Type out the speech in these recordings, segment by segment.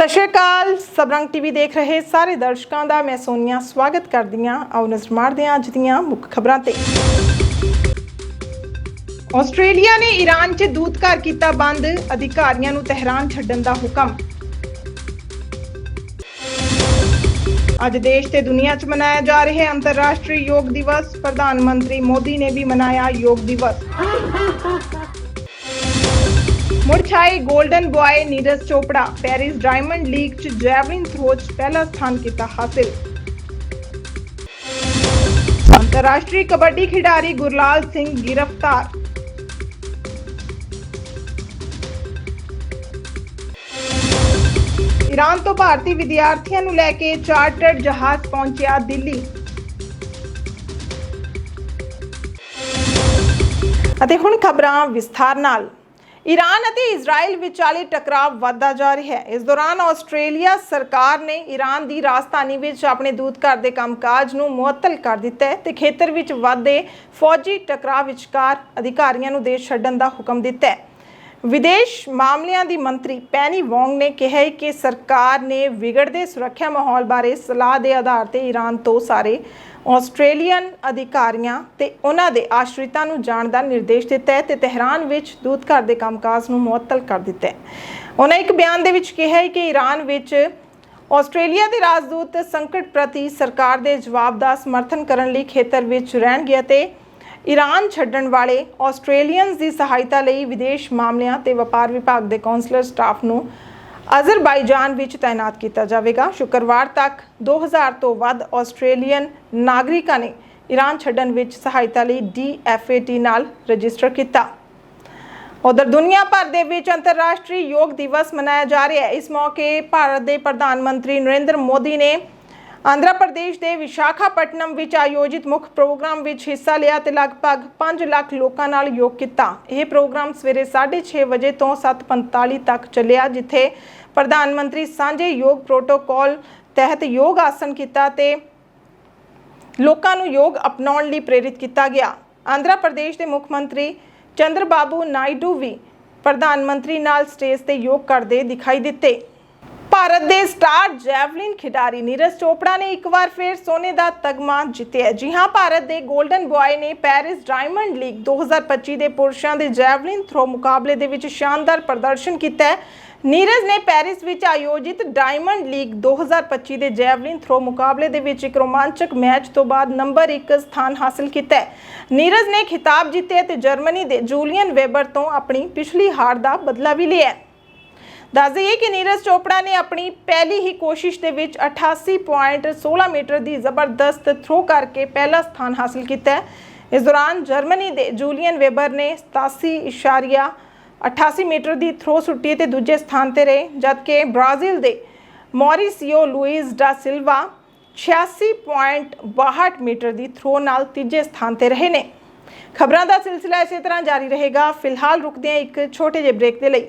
ਸਤਿ ਸ਼੍ਰੀ ਅਕਾਲ। ਸਬਰੰਗ ਟੀਵੀ ਦੇਖ ਰਹੇ ਸਾਰੇ ਦਰਸ਼ਕਾਂ ਦਾ ਮੈਂ ਸੋਨੀਆ ਸਵਾਗਤ ਕਰਦੀ ਹਾਂ ਆਓ ਨਜ਼ਰ ਮਾਰਦੇ ਹਾਂ ਅੱਜ ਦੀਆਂ ਮੁੱਖ ਖਬਰਾਂ ਤੇ। ਆਸਟ੍ਰੇਲੀਆ ਨੇ ਈਰਾਨ 'ਚ ਦੂਤ ਘਰ ਕੀਤਾ ਬੰਦ, ਅਧਿਕਾਰੀਆਂ ਨੂੰ ਤਹਿਰਾਨ ਛੱਡਣ ਦਾ ਹੁਕਮ। ਅੱਜ ਦੇਸ਼ ਤੇ ਦੁਨੀਆ 'ਚ ਮਨਾਇਆ ਜਾ ਰਿਹਾ ਅੰਤਰਰਾਸ਼ਟਰੀ ਯੋਗ ਦਿਵਸ, ਪ੍ਰਧਾਨ ਮੰਤਰੀ ਮੋਦੀ ਨੇ ਵੀ ਮਨਾਇਆ ਯੋਗ ਦਿਵਸ। ਮੁੜ ਛਾਈ golden boy Neeraj Chopra, Paris diamond league 'ਚ ਜੈਵਲਿਨ ਥਰੋ 'ਚ ਪਹਿਲਾ ਸਥਾਨ ਕੀਤਾ ਹਾਸਿਲ। ਅੰਤਰਰਾਸ਼ਟਰੀ ਕਬੱਡੀ ਖਿਡਾਰੀ ਗੁਰਲਾਲ ਸਿੰਘ ਗ੍ਰਿਫਤਾਰ। ਈਰਾਨ ਤੋਂ ਭਾਰਤੀ ਵਿਦਿਆਰਥੀਆਂ ਨੂੰ ਲੈ ਕੇ ਚਾਰਟਰਡ ਜਹਾਜ਼ ਪਹੁੰਚਿਆ ਦਿੱਲੀ। ਅਤੇ ਹੁਣ ਖਬਰਾਂ ਵਿਸਥਾਰ ਨਾਲ। ਈਰਾਨ ਅਤੇ ਇਜ਼ਰਾਈਲ ਵਿਚਾਲੇ ਟਕਰਾਅ ਵਧਦਾ ਜਾ ਰਿਹਾ ਹੈ। ਇਸ ਦੌਰਾਨ ਆਸਟ੍ਰੇਲੀਆ ਸਰਕਾਰ ਨੇ ਈਰਾਨ ਦੀ ਰਾਜਧਾਨੀ ਵਿੱਚ ਆਪਣੇ ਦੂਤਘਰ ਦੇ ਕੰਮਕਾਜ ਨੂੰ ਮੁਅੱਤਲ ਕਰ ਦਿੱਤਾ ਹੈ ਤੇ ਖੇਤਰ ਵਿੱਚ ਵਧਦੇ ਫੌਜੀ ਟਕਰਾਅ ਵਿਚਕਾਰ ਅਧਿਕਾਰੀਆਂ ਨੂੰ ਦੇਸ਼ ਛੱਡਣ ਦਾ ਹੁਕਮ ਦਿੱਤਾ ਹੈ। ਵਿਦੇਸ਼ ਮਾਮਲਿਆਂ ਦੀ ਮੰਤਰੀ ਪੈਨੀ ਵੋਂਗ ਨੇ ਕਿਹਾ ਕਿ ਸਰਕਾਰ ਨੇ ਵਿਗੜਦੇ ਸੁਰੱਖਿਆ ਮਾਹੌਲ ਬਾਰੇ ਸਲਾਹ ਦੇ ਆਧਾਰ ਤੇ ਈਰਾਨ ਤੋਂ ਸਾਰੇ ਆਸਟ੍ਰੇਲੀਅਨ ਅਧਿਕਾਰੀਆਂ ਤੇ ਉਹਨਾਂ ਦੇ ਆਸ਼ਰਿਤਾਂ ਨੂੰ ਜਾਣ ਦਾ ਨਿਰਦੇਸ਼ ਦਿੱਤਾ ਹੈ ਤੇ ਤਹਿਰਾਨ ਵਿੱਚ ਦੂਤਘਰ ਦੇ ਕੰਮਕਾਜ ਨੂੰ ਮੁਅੱਤਲ ਕਰ ਦਿੱਤਾ ਹੈ। ਉਹਨਾਂ ਇੱਕ ਬਿਆਨ ਦੇ ਵਿੱਚ ਕਿਹਾ ਹੈ ਕਿ ਈਰਾਨ ਵਿੱਚ ਆਸਟ੍ਰੇਲੀਆ ਦੇ ਰਾਜਦੂਤ ਸੰਕਟ ਪ੍ਰਤੀ ਸਰਕਾਰ ਦੇ ਜਵਾਬ ਦਾ ਸਮਰਥਨ ਕਰਨ ਲਈ ਖੇਤਰ ਵਿੱਚ ਰਹਿਣਗੇ ਅਤੇ ਈਰਾਨ ਛੱਡਣ ਵਾਲੇ ਆਸਟ੍ਰੇਲੀਅਨਸ ਦੀ ਸਹਾਇਤਾ ਲਈ ਵਿਦੇਸ਼ ਮਾਮਲਿਆਂ ਤੇ ਵਪਾਰ ਵਿਭਾਗ ਦੇ ਕੌਂਸਲਰ ਸਟਾਫ ਨੂੰ ਅਜ਼ਰਬਾਈਜਾਨ ਵਿੱਚ ਤਾਇਨਾਤ ਕੀਤਾ ਜਾਵੇਗਾ। ਸ਼ੁੱਕਰਵਾਰ ਤੱਕ 2000 ਤੋਂ ਵੱਧ ਆਸਟ੍ਰੇਲੀਅਨ ਨਾਗਰਿਕਾਂ ਨੇ ਈਰਾਨ ਛੱਡਣ ਵਿੱਚ ਸਹਾਇਤਾ ਲਈ DFAT ਨਾਲ ਰਜਿਸਟਰ ਕੀਤਾ। ਉਧਰ ਦੁਨੀਆ ਭਰ ਦੇ ਵਿੱਚ ਅੰਤਰਰਾਸ਼ਟਰੀ ਯੋਗ ਦਿਵਸ ਮਨਾਇਆ ਜਾ ਰਿਹਾ ਹੈ। ਇਸ ਮੌਕੇ ਭਾਰਤ ਦੇ ਪ੍ਰਧਾਨ ਮੰਤਰੀ ਨਰਿੰਦਰ ਮੋਦੀ ਨੇ ਆਂਧਰਾ ਪ੍ਰਦੇਸ਼ ਦੇ ਵਿਸ਼ਾਖਾਪਟਨਮ ਵਿੱਚ ਆਯੋਜਿਤ ਮੁੱਖ ਪ੍ਰੋਗਰਾਮ ਵਿੱਚ ਹਿੱਸਾ ਲਿਆ ਤੇ ਲਗਭਗ 5 ਲੱਖ ਲੋਕਾਂ ਨਾਲ ਯੋਗ ਕੀਤਾ। ਇਹ ਪ੍ਰੋਗਰਾਮ ਸਵੇਰੇ 6:30 ਵਜੇ ਤੋਂ 7:45 ਤੱਕ ਚੱਲਿਆ, ਜਿੱਥੇ ਪ੍ਰਧਾਨ ਮੰਤਰੀ ਸਾਂਝੇ ਯੋਗ ਪ੍ਰੋਟੋਕਾਲ ਤਹਿਤ ਯੋਗ ਆਸਨ ਕੀਤਾ ਤੇ ਲੋਕਾਂ ਨੂੰ ਯੋਗ ਅਪਣਾਉਣ ਲਈ ਪ੍ਰੇਰਿਤ ਕੀਤਾ ਗਿਆ। ਆਂਧਰਾ ਪ੍ਰਦੇਸ਼ ਦੇ ਮੁੱਖ ਮੰਤਰੀ ਚੰਦਰਬਾਬੂ ਨਾਇਡੂ ਵੀ ਪ੍ਰਧਾਨ ਮੰਤਰੀ ਨਾਲ ਸਟੇਜ ਤੇ ਯੋਗ ਕਰਦੇ ਦਿਖਾਈ ਦਿੱਤੇ। ਭਾਰਤ ਦੇ ਸਟਾਰ ਜੈਵਲਿਨ ਖਿਡਾਰੀ ਨੀਰਜ ਚੋਪੜਾ ਨੇ ਇੱਕ ਵਾਰ ਫਿਰ ਸੋਨੇ ਦਾ ਤਗਮਾ ਜਿੱਤਿਆ ਜੀ ਹਾਂ, ਭਾਰਤ ਦੇ 골ਡਨ ਬੁਆਏ ਨੇ ਪੈਰਿਸ ਡਾਇਮੰਡ ਲੀਗ 2025 ਦੇ ਪੁਰਸ਼ਾਂ ਦੇ ਜੈਵਲਿਨ ਥਰੋ ਮੁਕਾਬਲੇ ਦੇ ਵਿੱਚ ਸ਼ਾਨਦਾਰ ਪ੍ਰਦਰਸ਼ਨ ਕੀਤਾ ਹੈ। ਨੀਰਜ ਨੇ ਪੈਰਿਸ ਵਿੱਚ ਆਯੋਜਿਤ ਡਾਇਮੰਡ ਲੀਗ 2025 ਦੇ ਜੈਵਲਿਨ ਥਰੋ ਮੁਕਾਬਲੇ ਦੇ ਵਿੱਚ ਇੱਕ ਰੋਮਾਂਚਕ ਮੈਚ ਤੋਂ ਬਾਅਦ ਨੰਬਰ 1 ਸਥਾਨ ਹਾਸਲ ਕੀਤਾ ਨੀਰਜ ਨੇ ਖਿਤਾਬ ਜਿੱਤਿਆ ਤੇ ਜਰਮਨੀ ਦੇ ਜੂਲੀਅਨ ਵੇਬਰ ਤੋਂ ਆਪਣੀ ਪਿਛਲੀ ਹਾਰ ਦਾ ਬਦਲਾ ਵੀ ਲਿਆ ਦੱਸ ਦਈਏ ਕਿ ਨੀਰਜ ਚੋਪੜਾ ਨੇ ਆਪਣੀ ਪਹਿਲੀ ਹੀ ਕੋਸ਼ਿਸ਼ ਦੇ ਵਿੱਚ 88.16 ਮੀਟਰ ਦੀ ਜ਼ਬਰਦਸਤ ਥਰੋ ਕਰਕੇ ਪਹਿਲਾ ਸਥਾਨ ਹਾਸਲ ਕੀਤਾ ਹੈ। ਇਸ ਦੌਰਾਨ ਜਰਮਨੀ ਦੇ ਜੂਲੀਅਨ ਵੇਬਰ ਨੇ 87.88 ਮੀਟਰ ਦੀ ਥਰੋ ਸੁੱਟੀ ਤੇ ਦੂਜੇ ਸਥਾਨ ਤੇ ਰਹੇ, ਜਦਕਿ ਬ੍ਰਾਜ਼ੀਲ ਦੇ ਮੌਰੀਸੀਓ ਲੂਇਸ ਡਾ ਸਿਲਵਾ 86.62 ਮੀਟਰ ਦੀ ਥਰੋ ਨਾਲ ਤੀਜੇ ਸਥਾਨ ਤੇ ਰਹੇ ਨੇ। ਖਬਰਾਂ ਦਾ ਸਿਲਸਿਲਾ ਇਸੇ ਤਰ੍ਹਾਂ ਜਾਰੀ ਰਹੇਗਾ। ਫਿਲਹਾਲ ਰੁਕਦੇ ਹਾਂ ਇੱਕ ਛੋਟੇ ਜਿਹੇ ਬ੍ਰੇਕ ਦੇ ਲਈ।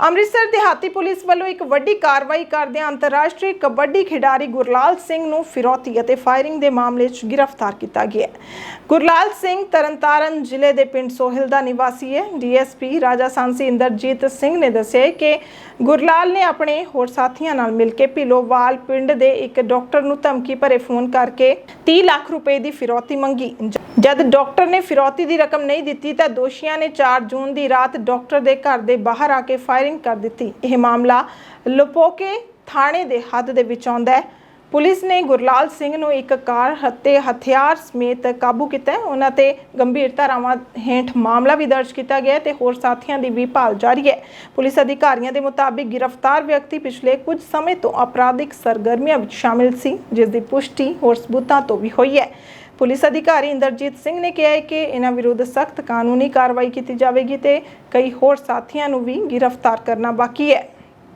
ਅੰਮ੍ਰਿਤਸਰ ਦਿਹਾਤੀ ਪੁਲਿਸ ਵੱਲੋਂ ਇੱਕ ਵੱਡੀ ਕਾਰਵਾਈ ਕਰਦਿਆਂ ਅੰਤਰਰਾਸ਼ਟਰੀ ਕਬੱਡੀ ਖਿਡਾਰੀ ਗੁਰਲਾਲ ਸਿੰਘ ਨੂੰ ਫਿਰੌਤੀ ਅਤੇ ਫਾਇਰਿੰਗ ਦੇ ਮਾਮਲੇ 'ਚ ਗ੍ਰਿਫਤਾਰ ਕੀਤਾ ਗਿਆ ਹੈ। ਗੁਰਲਾਲ ਸਿੰਘ ਤਰਨਤਾਰਨ ਜ਼ਿਲ੍ਹੇ ਦੇ ਪਿੰਡ ਸੋਹਿਲ ਦਾ ਨਿਵਾਸੀ ਹੈ। ਡੀਐਸਪੀ ਰਾਜਾ ਸਾਂਸੀ ਇੰਦਰਜੀਤ ਸਿੰਘ ਨੇ ਦੱਸਿਆ ਕਿ ਗੁਰਲਾਲ ਨੇ ਆਪਣੇ ਹੋਰ ਸਾਥੀਆਂ ਨਾਲ ਮਿਲ ਕੇ ਭਿਲੋਵਾਲ ਪਿੰਡ ਦੇ ਇੱਕ ਡਾਕਟਰ ਨੂੰ ਧਮਕੀ ਭਰੇ ਫੋਨ ਕਰਕੇ 30 ਲੱਖ ਰੁਪਏ ਦੀ ਫਿਰੌਤੀ ਮੰਗੀ। ਜਦ ਡਾਕਟਰ ਨੇ ਫਿਰੌਤੀ ਦੀ ਰਕਮ ਨਹੀਂ ਦਿੱਤੀ ਤਾਂ ਦੋਸ਼ੀਆਂ ਨੇ 4 ਜੂਨ ਦੀ ਰਾਤ ਡਾਕਟਰ ਦੇ ਘਰ ਦੇ ਬਾਹਰ ਆ ਕੇ ਫਾਇਰਿੰਗ ਕਰ ਦਿੱਤੀ। ਇਹ ਮਾਮਲਾ ਲੁਪੋਕੇ ਥਾਣੇ ਦੇ ਹੱਦ ਦੇ ਵਿੱਚ ਆਉਂਦਾ ਹੈ। ਪੁਲਿਸ ਨੇ ਗੁਰਲਾਲ ਸਿੰਘ ਨੂੰ ਇੱਕ ਕਾਰ ਅਤੇ ਹਥਿਆਰ ਸਮੇਤ ਕਾਬੂ ਕੀਤਾ ਹੈ। ਉਹਨਾਂ ਤੇ ਗੰਭੀਰ ਧਾਰਾਵਾਂ ਹੇਠ ਮਾਮਲਾ ਵੀ ਦਰਜ ਕੀਤਾ ਗਿਆ ਹੈ ਤੇ ਹੋਰ ਸਾਥੀਆਂ ਦੀ ਵੀ ਭਾਲ ਜਾਰੀ ਹੈ। ਪੁਲਿਸ ਅਧਿਕਾਰੀਆਂ ਦੇ ਮੁਤਾਬਿਕ ਗ੍ਰਿਫਤਾਰ ਵਿਅਕਤੀ ਪਿਛਲੇ ਕੁਝ ਸਮੇਂ ਤੋਂ ਅਪਰਾਧਿਕ ਸਰਗਰਮੀਆਂ ਵਿੱਚ ਸ਼ਾਮਿਲ ਸੀ, ਜਿਸ ਦੀ ਪੁਸ਼ਟੀ ਹੋਰ ਸਬੂਤਾਂ ਤੋਂ ਵੀ ਹੋਈ ਹੈ। ਪੁਲਿਸ ਅਧਿਕਾਰੀ ਇੰਦਰਜੀਤ ਸਿੰਘ ਨੇ ਕਿਹਾ ਹੈ ਕਿ ਇਹਨਾਂ ਵਿਰੁੱਧ ਸਖਤ ਕਾਨੂੰਨੀ ਕਾਰਵਾਈ ਕੀਤੀ ਜਾਵੇਗੀ ਤੇ ਕਈ ਹੋਰ ਸਾਥੀਆਂ ਨੂੰ ਵੀ ਗ੍ਰਿਫਤਾਰ ਕਰਨਾ ਬਾਕੀ ਹੈ।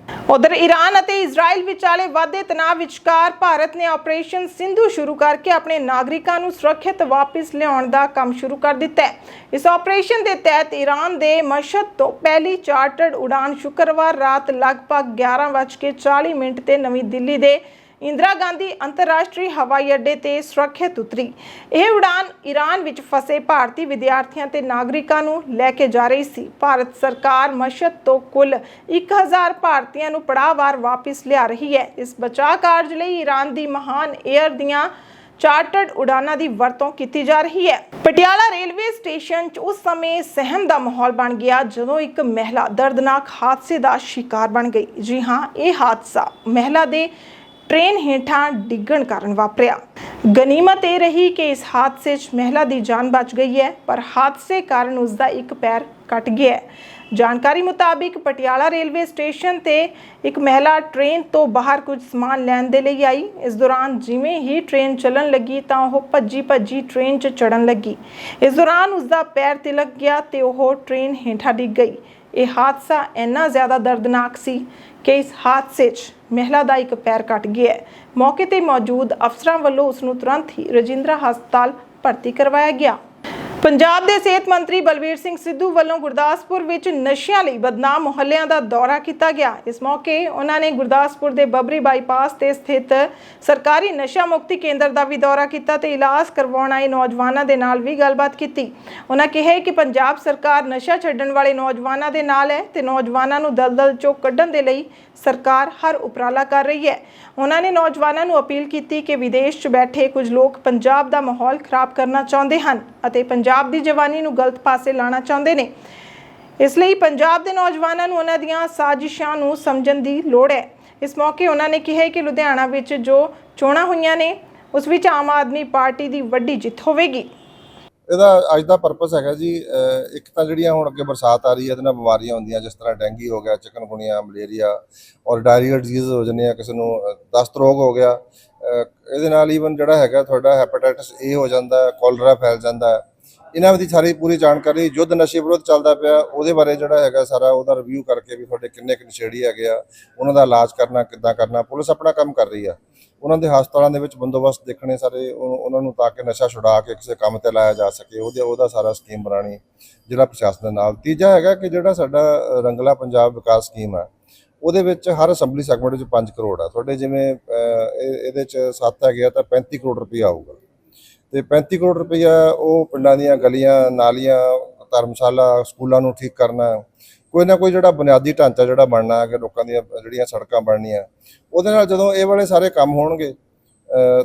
ਉਧਰ ਈਰਾਨ ਅਤੇ ਇਜ਼ਰਾਈਲ ਵਿਚਾਲੇ ਵਾਧੇ ਤਣਾਅ ਵਿਚਕਾਰ ਭਾਰਤ ਨੇ ਆਪਰੇਸ਼ਨ ਸਿੰਧੂ ਸ਼ੁਰੂ ਕਰਕੇ ਆਪਣੇ ਨਾਗਰਿਕਾਂ ਨੂੰ ਸੁਰੱਖਿਅਤ ਵਾਪਸ ਲਿਆਉਣ ਦਾ ਕੰਮ ਸ਼ੁਰੂ ਕਰ ਦਿੱਤਾ ਹੈ। ਇਸ ਆਪਰੇਸ਼ਨ ਦੇ ਤਹਿਤ ਈਰਾਨ ਦੇ ਮਸ਼ਹਦ ਤੋਂ ਪਹਿਲੀ ਚਾਰਟਰਡ ਉਡਾਨ ਸ਼ੁੱਕਰਵਾਰ ਰਾਤ ਲਗਭਗ 11:40 ਮਿੰਟ ਤੇ ਨਵੀਂ ਦਿੱਲੀ ਦੇ ਇੰਦਰਾ ਗਾਂਧੀ ਅੰਤਰਰਾਸ਼ਟਰੀ ਹਵਾਈ ਅੱਡੇ ਤੇ ਸੁਰੱਖਿਅਤ ਉਤਰੀ। ਇਹ ਉਡਾਨ ਈਰਾਨ ਵਿੱਚ ਫਸੇ ਭਾਰਤੀ ਵਿਦਿਆਰਥੀਆਂ ਤੇ ਨਾਗਰਿਕਾਂ ਨੂੰ ਲੈ ਕੇ ਜਾ ਰਹੀ ਸੀ। ਭਾਰਤ ਸਰਕਾਰ ਮਸ਼ਹਦ ਤੋਂ ਕੁੱਲ 1000 ਭਾਰਤੀਆਂ ਨੂੰ ਪੜਾਅਵਾਰ ਵਾਪਸ ਲਿਆ ਰਹੀ ਹੈ। ਇਸ ਬਚਾਅ ਕਾਰਜ ਲਈ ਈਰਾਨ ਦੀ ਮਹਾਨ 에ਅਰ ਦੀਆਂ ਚਾਰਟਰਡ ਉਡਾਨਾਂ ਦੀ ਵਰਤੋਂ ਕੀਤੀ ਜਾ ਰਹੀ ਹੈ। ਪਟਿਆਲਾ ਰੇਲਵੇ ਸਟੇਸ਼ਨ 'ਚ ਉਸ ਸਮੇਂ ਸਹਿਮ ਦਾ ਮਾਹੌਲ ਬਣ ਗਿਆ ਜਦੋਂ ਇੱਕ ਮਹਿਲਾ ਦਰਦਨਾਕ ਹਾਦਸੇ ਦਾ ਸ਼ਿਕਾਰ ਬਣ ਗਈ। ਜੀ ਹਾਂ, ਇਹ ਹਾਦਸਾ ਮਹਿਲਾ ਦੇ ਟ੍ਰੇਨ ਹੇਠਾਂ ਡਿੱਗਣ ਕਾਰਨ ਵਾਪਰਿਆ। ਗਨੀਮਤ ਇਹ ਰਹੀ ਕਿ ਇਸ ਹਾਦਸੇ 'ਚ ਮਹਿਲਾ ਦੀ ਜਾਨ ਬਚ ਗਈ ਹੈ, ਪਰ ਹਾਦਸੇ ਕਾਰਨ ਉਸ ਦਾ ਇੱਕ ਪੈਰ ਕੱਟ ਗਿਆ ਹੈ। ਜਾਣਕਾਰੀ ਮੁਤਾਬਿਕ ਪਟਿਆਲਾ ਰੇਲਵੇ ਸਟੇਸ਼ਨ ਤੇ ਇੱਕ ਮਹਿਲਾ ਟ੍ਰੇਨ ਤੋਂ ਬਾਹਰ ਕੁਝ ਸਮਾਨ ਲੈਣ ਦੇ ਲਈ ਆਈ। ਇਸ ਦੌਰਾਨ ਜਿਵੇਂ ਹੀ ਟ੍ਰੇਨ ਚੱਲਣ ਲੱਗੀ ਤਾਂ ਉਹ ਭੱਜੀ ਭੱਜੀ ਟ੍ਰੇਨ 'ਚ ਚੜਨ ਲੱਗੀ। ਇਸ ਦੌਰਾਨ ਉਸ ਦਾ ਪੈਰ ਤਿਲਕ ਗਿਆ ਤੇ ਉਹ ਟ੍ਰੇਨ ਹੇਠਾਂ ਡਿੱਗ ਗਈ। ਇਹ ਹਾਦਸਾ ਇੰਨਾ ਜ਼ਿਆਦਾ ਦਰਦਨਾਕ ਸੀ ਕਿ ਇਸ ਹਾਦਸੇ 'ਚ ਮਹਿਲਾ ਦਾ ਇੱਕ ਪੈਰ ਕੱਟ ਗਿਆ ਮੌਕੇ ਤੇ ਮੌਜੂਦ ਅਫਸਰਾਂ ਵੱਲੋਂ ਉਸ ਨੂੰ ਤੁਰੰਤ ਹੀ ਰਜਿੰਦਰਾ ਹਸਪਤਾਲ ਭਰਤੀ ਕਰਵਾਇਆ ਗਿਆ। ਪੰਜਾਬ ਦੇ ਸਿਹਤ ਮੰਤਰੀ ਬਲਬੀਰ ਸਿੰਘ ਸਿੱਧੂ ਵੱਲੋਂ ਗੁਰਦਾਸਪੁਰ ਵਿੱਚ ਨਸ਼ਿਆਂ ਲਈ ਬਦਨਾਮ ਮੁਹੱਲਿਆਂ ਦਾ ਦੌਰਾ ਕੀਤਾ ਗਿਆ। ਇਸ ਮੌਕੇ ਉਹਨਾਂ ਨੇ ਗੁਰਦਾਸਪੁਰ ਦੇ ਬਬਰੀ ਬਾਈਪਾਸ ਤੇ ਸਥਿਤ ਸਰਕਾਰੀ ਨਸ਼ਾ ਮੁਕਤੀ ਕੇਂਦਰ ਦਾ ਵੀ ਦੌਰਾ ਕੀਤਾ ਤੇ ਇਲਾਜ ਕਰਵਾਉਣ ਆਏ ਨੌਜਵਾਨਾਂ ਦੇ ਨਾਲ ਵੀ ਗੱਲਬਾਤ ਕੀਤੀ। ਉਹਨਾਂ ਕਿਹਾ ਕਿ ਪੰਜਾਬ ਸਰਕਾਰ ਨਸ਼ਾ ਛੱਡਣ ਵਾਲੇ ਨੌਜਵਾਨਾਂ ਦੇ ਨਾਲ ਹੈ ਤੇ ਨੌਜਵਾਨਾਂ ਨੂੰ ਦਲਦਲ ਚੋਂ ਕੱਢਣ ਦੇ ਲਈ ਸਰਕਾਰ ਹਰ ਉਪਰਾਲਾ ਕਰ ਰਹੀ ਹੈ। ਉਹਨਾਂ ਨੇ ਨੌਜਵਾਨਾਂ ਨੂੰ ਅਪੀਲ ਕੀਤੀ ਕਿ ਵਿਦੇਸ਼ 'ਚ ਬੈਠੇ ਕੁਝ ਲੋਕ ਪੰਜਾਬ ਦਾ ਮਾਹੌਲ ਖਰਾਬ ਕਰਨਾ ਚਾਹੁੰਦੇ ਹਨ ਅਤੇ ਪੰਜਾਬ ਪੰਜਾਬ ਦੀ ਜਵਾਨੀ ਨੂੰ ਗਲਤ ਪਾਸੇ ਲਾਣਾ ਚਾਹੁੰਦੇ ਨੇ। ਇਸ ਲਈ ਪੰਜਾਬ ਦੇ ਨੌਜਵਾਨਾਂ ਨੂੰ ਉਹਨਾਂ ਦੀਆਂ ਸਾਜ਼ਿਸ਼ਾਂ ਨੂੰ ਸਮਝਣ ਦੀ ਲੋੜ ਹੈ। ਇਸ ਮੌਕੇ ਉਹਨਾਂ ਨੇ ਕਿਹਾ ਕਿ ਲੁਧਿਆਣਾ ਵਿੱਚ ਜੋ ਚੋਣਾਂ ਹੋਈਆਂ ਨੇ, ਉਸ ਵਿੱਚ ਆਮ ਆਦਮੀ ਪਾਰਟੀ ਦੀ ਵੱਡੀ ਜਿੱਤ ਹੋਵੇਗੀ। ਇਹਦਾ ਅੱਜ ਦਾ ਪਰਪਸ ਹੈਗਾ ਜੀ ਇੱਕ ਤਾਂ ਜਿਹੜੀਆਂ ਹੁਣ ਅੱਗੇ ਬਰਸਾਤ ਆ ਰਹੀ ਹੈ, ਇਹਦੇ ਨਾਲ ਬਿਮਾਰੀਆਂ ਹੁੰਦੀਆਂ, ਜਿਸ ਤਰ੍ਹਾਂ ਡੈਂਗੀ ਹੋ ਗਿਆ ਚਿਕਨਗੁਨੀਆ ਮਲੇਰੀਆ ਔਰ ਡਾਇਰੀਆ ਡਿਜ਼ੀਜ਼ ਹੋ ਜਾਂਦੇ ਆ ਕਿਸੇ ਨੂੰ ਦਸਤ ਰੋਗ ਹੋ ਗਿਆ। ਇਹਦੇ ਨਾਲ ਈਵਨ ਜਿਹੜਾ ਹੈਗਾ, ਤੁਹਾਡਾ ਹੈਪੇਟਾਈਟਸ ਏ ਹੋ ਜਾਂਦਾ ਕੋਲਰਾ ਫੈਲ ਜਾਂਦਾ। ਇਹਨਾਂ ਦੀ ਸਾਰੀ ਪੂਰੀ ਜਾਣਕਾਰੀ, ਯੁੱਧ ਨਸ਼ੇ ਵਿਰੁੱਧ ਚੱਲਦਾ ਪਿਆ, ਉਹਦੇ ਬਾਰੇ ਜਿਹੜਾ ਹੈਗਾ ਸਾਰਾ ਉਹਦਾ ਰਿਵਿਊ ਕਰਕੇ ਵੀ ਤੁਹਾਡੇ ਕਿੰਨੇ ਕੁ ਨਸ਼ੇੜੀ ਹੈਗੇ ਆ, ਉਹਨਾਂ ਦਾ ਇਲਾਜ ਕਰਨਾ, ਕਿੱਦਾਂ ਕਰਨਾ, ਪੁਲਿਸ ਆਪਣਾ ਕੰਮ ਕਰ ਰਹੀ ਆ। ਉਹਨਾਂ ਦੇ ਹਸਪਤਾਲਾਂ ਦੇ ਵਿੱਚ ਬੰਦੋਬਸਤ ਦੇਖਣੇ ਸਾਰੇ, ਉਹ- ਉਹਨਾਂ ਨੂੰ ਤਾਂ ਕਿ ਨਸ਼ਾ ਛੁਡਾ ਕੇ ਕਿਸੇ ਕੰਮ ਤੇ ਲਾਇਆ ਜਾ ਸਕੇ, ਉਹਦੇ, ਉਹਦਾ ਸਾਰਾ ਸਕੀਮ ਬਣਾਣੀ ਜ਼ਿਲ੍ਹਾ ਪ੍ਰਸ਼ਾਸਨ ਦੇ ਨਾਲ। ਤੀਜਾ ਹੈਗਾ ਕਿ ਜਿਹੜਾ ਸਾਡਾ ਰੰਗਲਾ ਪੰਜਾਬ ਵਿਕਾਸ ਸਕੀਮ ਆ, ਉਹਦੇ ਵਿੱਚ ਹਰ ਅਸੈਂਬਲੀ ਸੈਗਮੈਂਟ ਵਿੱਚ 5 ਕਰੋੜ ਆ। ਤੁਹਾਡੇ ਜਿਵੇਂ ਇਹ- ਇਹਦੇ ਚ 7 ਹੈਗੇ ਆ, ਤਾਂ 35 ਕਰੋੜ ਰੁਪਈਆ ਆਊਗਾ। ਤੇ 35 ਕਰੋੜ ਰੁਪਈਆ ਉਹ ਪਿੰਡਾਂ ਦੀਆਂ ਗਲੀਆਂ, ਨਾਲੀਆਂ, ਧਰਮਸ਼ਾਲਾ, ਸਕੂਲਾਂ ਨੂੰ ਠੀਕ ਕਰਨਾ, ਕੋਈ ਨਾ ਕੋਈ ਜਿਹੜਾ ਬੁਨਿਆਦੀ ਢਾਂਚਾ ਜਿਹੜਾ ਬਣਨਾ ਹੈ ਕਿ ਲੋਕਾਂ ਦੀਆਂ ਜਿਹੜੀਆਂ ਸੜਕਾਂ ਬਣਨੀਆਂ, ਉਹਦੇ ਨਾਲ ਜਦੋਂ ਇਹ ਵਾਲੇ ਸਾਰੇ ਕੰਮ ਹੋਣਗੇ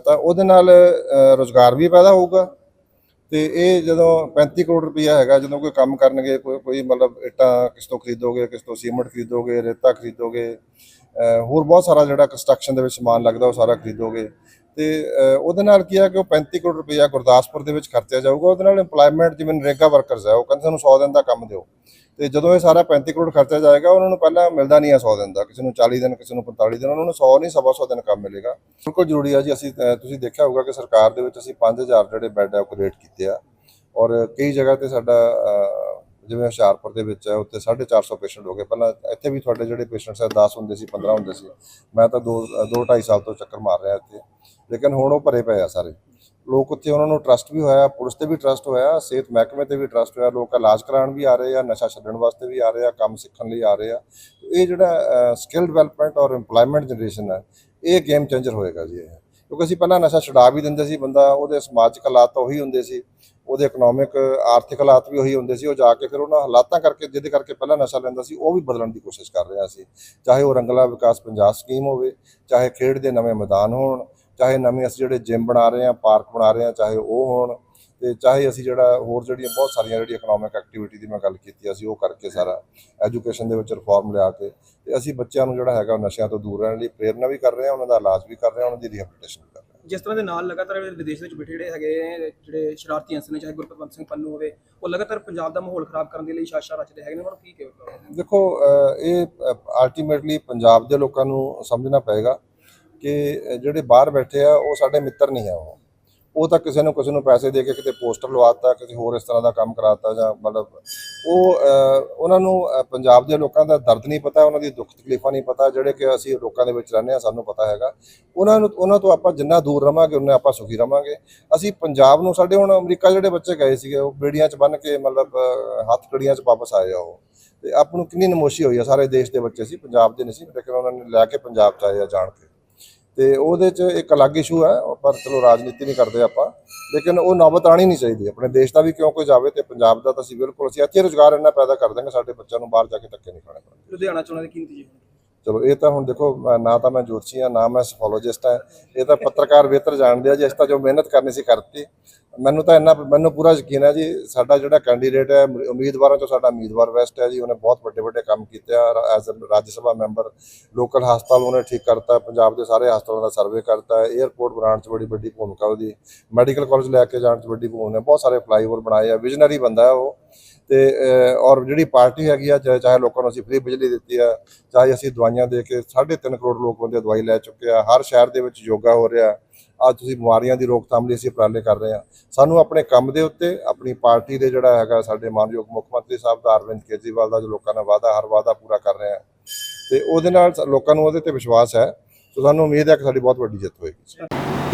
ਤਾਂ ਉਹਦੇ ਨਾਲ ਰੋਜ਼ਗਾਰ ਵੀ ਪੈਦਾ ਹੋਊਗਾ। ਤੇ ਇਹ ਜਦੋਂ 35 ਕਰੋੜ ਰੁਪਈਆ ਹੈਗਾ, ਜਦੋਂ ਕੋਈ ਕੰਮ ਕਰਨਗੇ, ਕੋਈ ਕੋਈ ਮਤਲਬ ਇੱਟਾਂ ਕਿਸ ਤੋਂ ਖਰੀਦੋਗੇ, ਕਿਸ ਤੋਂ ਸੀਮੈਂਟ ਖਰੀਦੋਗੇ, ਰੇਤਾ ਖਰੀਦੋਗੇ ਹੋਰ ਬਹੁਤ ਸਾਰਾ ਜਿਹੜਾ ਕੰਸਟਰਕਸ਼ਨ ਦੇ ਵਿੱਚ ਸਮਾਨ ਲੱਗਦਾ, ਉਹ ਸਾਰਾ ਖਰੀਦੋਗੇ। ਤੇ ਉਹਦੇ ਨਾਲ ਕੀ ਹੈ ਕਿ ਉਹ 35 ਕਰੋੜ ਰੁਪਈਆ ਗੁਰਦਾਸਪੁਰ ਦੇ ਵਿੱਚ ਖਰਚਿਆ ਜਾਊਗਾ। ਉਹਦੇ ਨਾਲ EMPLOYMENT ਜਿਵੇਂ ਨਰੇਗਾ ਵਰਕਰਸ ਹੈ ਉਹ ਕਹਿੰਦੇ ਸਾਨੂੰ 100 ਦਿਨ ਦਾ ਕੰਮ ਦਿਓ। ਤੇ ਜਦੋਂ ਇਹ ਸਾਰਾ 35 ਕਰੋੜ ਖਰਚਿਆ ਜਾਏਗਾ, ਉਹਨਾਂ ਨੂੰ ਪਹਿਲਾਂ ਮਿਲਦਾ ਨਹੀਂ ਹੈ 100 ਦਿਨ ਦਾ। ਕਿਸੇ ਨੂੰ 40 ਦਿਨ, ਕਿਸੇ ਨੂੰ 45 ਦਿਨ, ਉਹਨਾਂ ਨੂੰ 100 ਨਹੀਂ, ਸਵਾ 100 ਦਿਨ ਕੰਮ ਮਿਲੇਗਾ। ਬਿਲਕੁਲ ਜ਼ਰੂਰੀ ਆ ਜੀ, ਅਸੀਂ ਤੁਸੀਂ ਦੇਖਿਆ ਹੋਊਗਾ ਕਿ ਸਰਕਾਰ ਦੇ ਵਿੱਚ ਅਸੀਂ 5000 ਜਿਹੜੇ ਬੈੱਡ ਹੈ ਉਹ ਕ੍ਰੀਏਟ ਕੀਤੇ ਆ। ਔਰ ਕਈ ਜਗ੍ਹਾ ਤੇ ਸਾਡਾ ਜਿਵੇਂ ਹੁਸ਼ਿਆਰਪੁਰ ਦੇ ਵਿੱਚ ਹੈ, ਉੱਥੇ 450 ਪੇਸ਼ੈਂਟ ਹੋ ਗਏ। ਪਹਿਲਾਂ ਇੱਥੇ ਵੀ ਤੁਹਾਡੇ ਜਿਹੜੇ ਪੇਸ਼ੈਂਟਸ ਹੈ 10 ਹੁੰਦੇ ਸੀ 15 ਹੁੰਦੇ ਸੀ। ਮੈਂ ਤਾਂ 2 2 2.5 ਸਾਲ ਤੋਂ ਚੱਕਰ ਮਾਰ ਰਿਹਾ ਇੱਥੇ। ਲੇਕਿਨ ਹੁਣ ਉਹ ਭਰੇ ਪਏ ਆ ਸਾਰੇ। ਲੋਕ ਉੱਥੇ ਉਹਨਾਂ ਨੂੰ ਟਰਸਟ ਵੀ ਹੋਇਆ, ਪੁਲਿਸ ਤੇ ਵੀ ਟਰਸਟ ਹੋਇਆ, ਸਿਹਤ ਮਹਿਕਮੇ ਤੇ ਵੀ ਟਰਸਟ ਹੋਇਆ, ਲੋਕ ਇਲਾਜ ਕਰਾਉਣ ਵੀ ਆ ਰਹੇ ਆ, ਨਸ਼ਾ ਛੱਡਣ ਵਾਸਤੇ ਵੀ ਆ ਰਹੇ ਆ, ਕੰਮ ਸਿੱਖਣ ਲਈ ਆ ਰਹੇ ਆ। ਇਹ ਜਿਹੜਾ ਸਕਿੱਲ ਡਿਵੈਲਪਮੈਂਟ ਔਰ EMPLOYMENT ਜਨਰੇਸ਼ਨ ਹੈ, ਇਹ ਗੇਮ ਚੇਂਜਰ ਹੋਏਗਾ ਜੀ ਇਹ। ਕਿਉਂਕਿ ਅਸੀਂ ਪਹਿਲਾਂ ਨਸ਼ਾ ਛੁਡਾ ਵੀ ਦਿੰਦੇ ਸੀ ਬੰਦਾ, ਉਹਦੇ ਸਮਾਜਿਕ ਹਾਲਾਤ ਤਾਂ ਉਹੀ ਹੁੰਦੇ ਸੀ। ਉਹਦੇ ਇਕਨੋਮਿਕ ਆਰਥਿਕ ਹਾਲਾਤ ਵੀ ਉਹੀ ਹੁੰਦੇ ਸੀ, ਉਹ ਜਾ ਕੇ ਫਿਰ ਉਹਨਾਂ ਹਾਲਾਤਾਂ ਕਰਕੇ, ਜਿਹਦੇ ਕਰਕੇ ਪਹਿਲਾਂ ਨਸ਼ਾ ਲੈਂਦਾ ਸੀ, ਉਹ ਵੀ ਬਦਲਣ ਦੀ ਕੋਸ਼ਿਸ਼ ਕਰ ਰਿਹਾ ਸੀ। ਚਾਹੇ ਉਹ ਰੰਗਲਾ ਵਿਕਾਸ ਪੰਜਾਬ ਸਕੀਮ ਹੋਵੇ, ਚਾਹੇ ਖੇਡ ਦੇ ਨਵੇਂ ਮੈਦਾਨ ਹੋਣ, ਚਾਹੇ ਨਵੇਂ ਅਸੀਂ ਜਿਹੜੇ ਜਿਮ ਬਣਾ ਰਹੇ ਹਾਂ, ਪਾਰਕ ਬਣਾ ਰਹੇ ਹਾਂ, ਚਾਹੇ ਉਹ ਹੋਣ, ਤੇ ਚਾਹੇ ਅਸੀਂ ਜਿਹੜਾ ਹੋਰ ਜਿਹੜੀਆਂ ਬਹੁਤ ਸਾਰੀਆਂ ਜਿਹੜੀ ਇਕਨੋਮਿਕ ਐਕਟੀਵਿਟੀ ਦੀ ਮੈਂ ਗੱਲ ਕੀਤੀ ਅਸੀਂ ਉਹ ਕਰਕੇ ਸਾਰਾ ਐਜੂਕੇਸ਼ਨ ਦੇ ਵਿੱਚ ਰਿਫਾਰਮ ਲਿਆ ਕੇ, ਤੇ ਅਸੀਂ ਬੱਚਿਆਂ ਨੂੰ ਜਿਹੜਾ ਹੈਗਾ ਨਸ਼ਿਆਂ ਤੋਂ ਦੂਰ ਰਹਿਣ ਲਈ ਪ੍ਰੇਰਨਾ ਵੀ ਕਰ ਰਹੇ ਹਾਂ, ਉਹਨਾਂ ਦਾ ਇਲਾਜ ਵੀ ਕਰ ਰਹੇ ਹਾਂ, ਉਹਨਾਂ ਦੀ ਰਿਹੈਬਿਲਿਟੇਸ਼ਨ ਵੀ ਕਰ ਰਹੇ ਹਾਂ। ਜਿਸ ਤਰ੍ਹਾਂ ਦੇ ਨਾਲ ਲਗਾਤਾਰ ਵਿਦੇਸ਼ ਵਿੱਚ ਬੈਠੇ ਜਿਹੜੇ ਹੈਗੇ ਜਿਹੜੇ ਸ਼ਰਾਰਤੀ ਅੰਸਰ ਨੇ, ਚਾਹੇ ਗੁਰਪਤਵੰਤ ਸਿੰਘ ਪੰਨੂ ਹੋਵੇ, ਉਹ ਲਗਾਤਾਰ ਪੰਜਾਬ ਦਾ ਮਾਹੌਲ ਖਰਾਬ ਕਰਨ ਦੇ ਲਈ ਸਾਜ਼ਿਸ਼ਾਂ ਰਚਦੇ ਹੈਗੇ ਨੇ, ਉਹਨਾਂ ਨੂੰ ਕੀ ਕਹੋਗੇ ਦੇਖੋ ਇਹ ਅਲਟੀਮੇਟਲੀ ਪੰਜਾਬ ਦੇ ਲੋਕਾਂ ਨੂੰ ਸਮਝਣਾ ਪਏਗਾ ਕਿ ਜਿਹੜੇ ਬਾਹਰ ਬੈਠੇ ਆ, ਉਹ ਸਾਡੇ ਮਿੱਤਰ ਨਹੀਂ ਆ ਉਹ। ਉਹ ਤਾਂ ਕਿਸੇ ਨੂੰ ਕਿਸੇ ਨੂੰ ਪੈਸੇ ਦੇ ਕੇ ਕਿਤੇ ਪੋਸਟਰ ਲਵਾਤਾ ਕਿਸੇ ਹੋਰ ਇਸ ਤਰ੍ਹਾਂ ਦਾ ਕੰਮ ਕਰਾਤਾ ਜਾਂ ਮਤਲਬ ਉਹ ਉਹਨਾਂ ਨੂੰ ਪੰਜਾਬ ਦੇ ਲੋਕਾਂ ਦਾ ਦਰਦ ਨਹੀਂ ਪਤਾ, ਉਹਨਾਂ ਦੀ ਦੁੱਖ ਤਕਲੀਫਾਂ ਨਹੀਂ ਪਤਾ, ਜਿਹੜੇ ਕਿ ਅਸੀਂ ਲੋਕਾਂ ਦੇ ਵਿੱਚ ਰਹਿੰਦੇ ਆ ਸਾਨੂੰ ਪਤਾ ਹੈਗਾ। ਉਹਨਾਂ ਨੂੰ, ਉਹਨਾਂ ਤੋਂ ਆਪਾਂ ਜਿੰਨਾ ਦੂਰ ਰਵਾਂਗੇ, ਉਨਾ ਆਪਾਂ ਸੁਖੀ ਰਵਾਂਗੇ। ਅਸੀਂ ਪੰਜਾਬ ਨੂੰ, ਸਾਡੇ ਹੁਣ ਅਮਰੀਕਾ ਜਿਹੜੇ ਬੱਚੇ ਗਏ ਸੀਗੇ, ਉਹ ਬੇੜੀਆਂ 'ਚ ਬੰਨ ਕੇ ਮਤਲਬ ਹੱਥ ਕੜੀਆਂ 'ਚ ਵਾਪਸ ਆਏ ਆ ਉਹ। ਤੇ ਆਪ ਨੂੰ ਕਿੰਨੀ ਨਮੋਸ਼ੀ ਹੋਈ ਆ, ਸਾਰੇ ਦੇਸ਼ ਦੇ ਬੱਚੇ ਸੀ, ਪੰਜਾਬ ਦੇ ਨਹੀਂ ਸੀ, ਲੇਕਿਨ ਉਹਨਾਂ ਨੇ ਲੈ ਕੇ ਪੰਜਾਬ 'ਚ ਆਏ ਆ ਜਾਣ ਕੇ। ਤੇ ਉਹਦੇ 'ਚ ਇੱਕ ਅਲੱਗ ਇਸ਼ੂ ਹੈ, ਪਰ ਚਲੋ ਰਾਜਨੀਤੀ ਨਹੀਂ ਕਰਦੇ ਆਪਾਂ। ਲੇਕਿਨ ਉਹ ਨੌਬਤ ਆਣੀ ਨਹੀਂ ਚਾਹੀਦੀ, ਆਪਣੇ ਦੇਸ਼ ਦਾ ਵੀ ਕਿਉਂ ਕੋਈ ਜਾਵੇ ਤੇ ਪੰਜਾਬ ਦਾ ਤਾਂ ਅਸੀਂ ਬਿਲਕੁਲ ਅਸੀਂ ਇੱਥੇ ਰੁਜ਼ਗਾਰ ਇੰਨਾ ਪੈਦਾ ਕਰ ਦਾਂਗੇ ਸਾਡੇ ਬੱਚਿਆਂ ਨੂੰ ਬਾਹਰ ਜਾ ਕੇ ਧੱਕੇ ਨਹੀਂ ਖਾਣੇ ਪੈਣਗੇ। ਲੁਧਿਆਣਾ ਚੋਣਾਂ ਦੇ ਕੀ ਨਤੀਜੇ ਚਲੋ, ਇਹ ਤਾਂ ਹੁਣ ਦੇਖੋ, ਮੈਂ- ਨਾ ਤਾਂ ਮੈਂ ਜੋਤਸ਼ੀ ਆ ਨਾ ਮੈਂ ਸਫੋਲੋਜਿਸਟ ਆ ਇਹ ਤਾਂ ਪੱਤਰਕਾਰ ਬਿਹਤਰ ਜਾਣਦੇ ਆ ਜੀ, ਇਸ ਤਾਂ ਜੋ ਮਿਹਨਤ ਕਰਨੀ ਸੀ, ਕਰਤੀ। ਮੈਨੂੰ ਤਾਂ ਇੰਨਾ, ਮੈਨੂੰ ਪੂਰਾ ਯਕੀਨ ਹੈ ਜੀ, ਸਾਡਾ ਜਿਹੜਾ ਕੈਂਡੀਡੇਟ ਹੈ ਉਮੀਦਵਾਰਾਂ ਚੋਂ ਸਾਡਾ ਉਮੀਦਵਾਰ ਵੈਸਟ ਹੈ ਜੀ। ਉਹਨੇ ਬਹੁਤ ਵੱਡੇ ਵੱਡੇ ਕੰਮ ਕੀਤੇ ਆ as Rajya Sabha member local ਹਸਪਤਾਲ ਉਹਨੇ ਠੀਕ ਕਰਤਾ, ਪੰਜਾਬ ਦੇ ਸਾਰੇ ਹਸਪਤਾਲਾਂ ਦਾ ਸਰਵੇ ਕਰਤਾ 에ਅਰਪੋਰਟ ਬਣਾਉਣ 'ਚ ਬੜੀ ਵੱਡੀ ਭੂਮਿਕਾ ਉਹਦੀ ਮੈਡੀਕਲ ਕਾਲਜ ਲੈ ਕੇ ਜਾਣ 'ਚ ਵੱਡੀ ਭੂਮਿਕਾ ਬਹੁਤ ਸਾਰੇ ਫਲਾਈਓਵਰ ਬਣਾਏ ਆ ਵਿਜ਼ਨਰੀ ਬੰਦਾ ਹੈ ਉਹ। ਤੇ ਔਰ ਜਿਹੜੀ ਪਾਰਟੀ ਹੈਗੀ ਆ, ਚਾਹੇ ਚਾਹੇ ਲੋਕਾਂ ਨੂੰ ਅਸੀਂ ਫ੍ਰੀ ਬਿਜਲੀ ਦਿੱਤੀ ਆ, ਚਾਹੇ ਅਸੀਂ ਦਵਾਈਆਂ ਦੇ ਕੇ 3.5 ਕਰੋੜ ਲੋਕ ਬੰਦੇ ਦਵਾਈ ਲੈ ਚੁੱਕੇ ਆ, ਹਰ ਸ਼ਹਿਰ ਦੇ ਵਿੱਚ ਯੋਗਾ ਹੋ ਰਿਹਾ, ਅੱਜ ਤੁਸੀਂ ਬਿਮਾਰੀਆਂ ਦੀ ਰੋਕਥਾਮ ਲਈ ਅਸੀਂ ਉਪਰਾਲੇ ਕਰ ਰਹੇ ਹਾਂ ਸਾਨੂੰ ਆਪਣੇ ਕੰਮ ਦੇ ਉੱਤੇ, ਆਪਣੀ ਪਾਰਟੀ ਦੇ ਜਿਹੜਾ ਹੈਗਾ ਸਾਡੇ ਮਾਨਯੋਗ ਮੁੱਖ ਮੰਤਰੀ ਸਾਹਿਬ ਦਾ ਅਰਵਿੰਦ ਕੇਜਰੀਵਾਲ ਦਾ, ਜੋ ਲੋਕਾਂ ਦਾ ਵਾਅਦਾ, ਹਰ ਵਾਅਦਾ ਪੂਰਾ ਕਰ ਰਹੇ ਹਾਂ ਤੇ ਉਹਦੇ ਨਾਲ ਲੋਕਾਂ ਨੂੰ ਉਹਦੇ ਤੇ ਵਿਸ਼ਵਾਸ ਹੈ। ਸੋ ਸਾਨੂੰ ਉਮੀਦ ਹੈ ਕਿ ਸਾਡੀ ਬਹੁਤ ਵੱਡੀ ਜਿੱਤ ਹੋਏਗੀ।